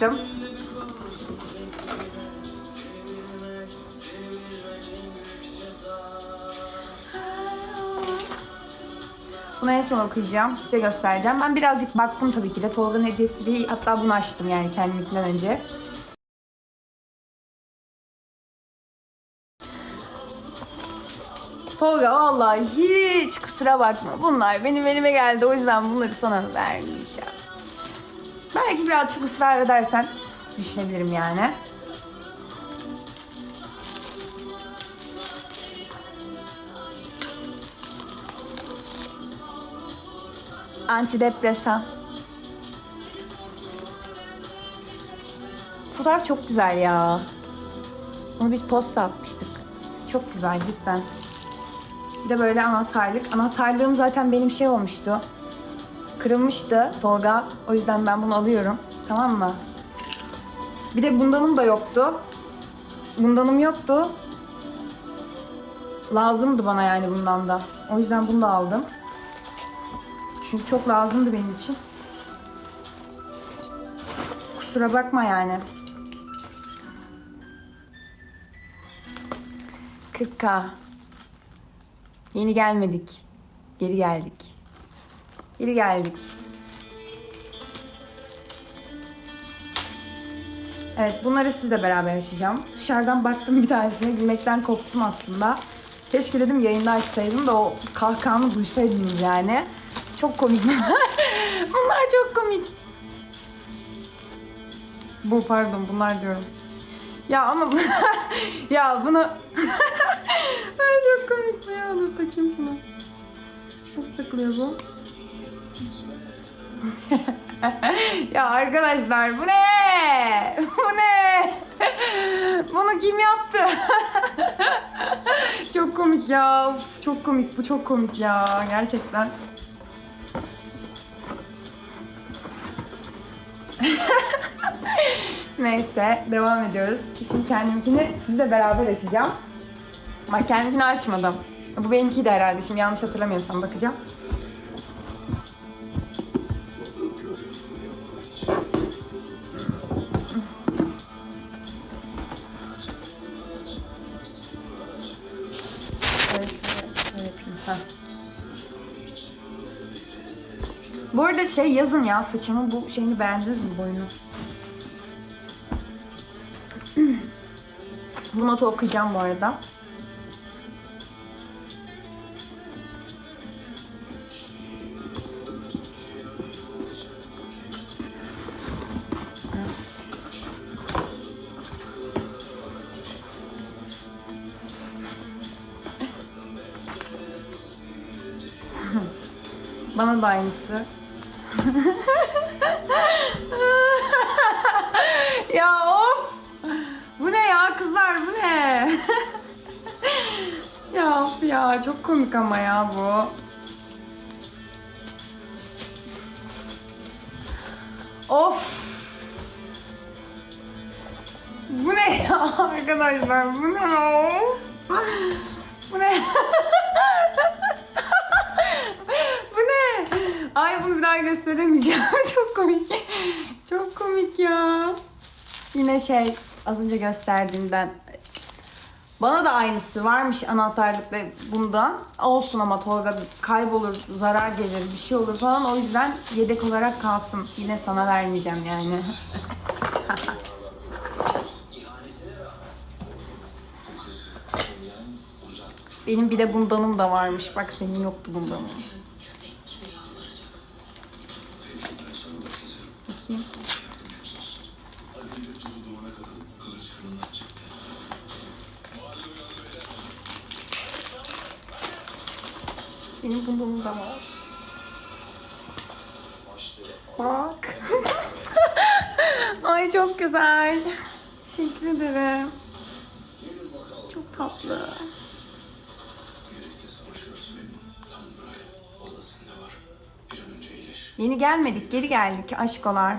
açtım. Bunu en son okuyacağım. Size göstereceğim. Ben birazcık baktım tabii ki de. Tolga'nın hediyesi değil. Hatta bunu açtım yani kendimkinden önce. Tolga vallahi hiç kusura bakma. Bunlar benim elime geldi. O yüzden bunları sana vermeyeceğim. Belki biraz çok ısrar edersen düşünebilirim yani. Antidepresan. Fotoğraf çok güzel ya. Onu biz posta atmıştık. Çok güzel cidden. Bir de böyle anahtarlık. Anahtarlığım zaten benim şey olmuştu. Kırılmıştı Tolga. O yüzden ben bunu alıyorum. Tamam mı? Bir de bundanım da yoktu. Bundanım yoktu. Lazımdı bana yani bundan da. O yüzden bunu da aldım. Çünkü çok lazımdı benim için. Kusura bakma yani. 40k. Yeni gelmedik. Geri geldik. Geri geldik. Evet bunları sizle beraber açacağım. Dışarıdan baktım bir tanesine gülmekten koptum aslında. Keşke dedim yayında açsaydım da o kahkahanı duysaydınız yani. Çok komik bunlar. çok komik. Bu pardon bunlar diyorum. Ya ama ya bunu çok komik ya. Dur takayım şunu. Nasıl takılıyor bu? ya arkadaşlar bu ne? Bu ne? Bunu kim yaptı? çok komik ya. Of, çok komik bu çok komik ya. Gerçekten. Neyse devam ediyoruz. Şimdi kendimkini sizle beraber açacağım. Bak kendimkini açmadım. Bu benimki de herhalde. Şimdi yanlış hatırlamıyorsam bakacağım. Bu arada şey yazın ya saçımın bu şeyini beğendiniz mi boyunu? bu notu okuyacağım bu arada. Bana da aynısı. ya of! Bu ne ya kızlar bu ne? ya of ya çok komik ama ya bu. Of! Bu ne ya arkadaşlar bu ne ya? Bu ne? Bu ne? Ay bunu bir daha gösteremeyeceğim. Çok komik. Çok komik ya. Yine şey az önce gösterdiğimden bana da aynısı varmış anahtarlık ve bundan. Olsun ama Tolga kaybolur, zarar gelir, bir şey olur falan. O yüzden yedek olarak kalsın. Yine sana vermeyeceğim yani. Benim bir de bundanım da varmış. Bak senin yoktu bundanım. Bakayım. Benim bundanım da var. Bak. Ay çok güzel. Teşekkür ederim. Çok tatlı. Yeni gelmedik, geri geldik aşkolar.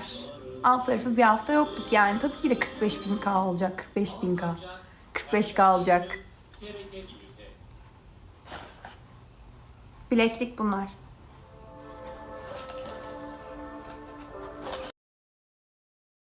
Alt tarafı bir hafta yoktuk yani. Tabii ki de 45 bin K olacak. 45 bin K. 45 K olacak. Bileklik bunlar.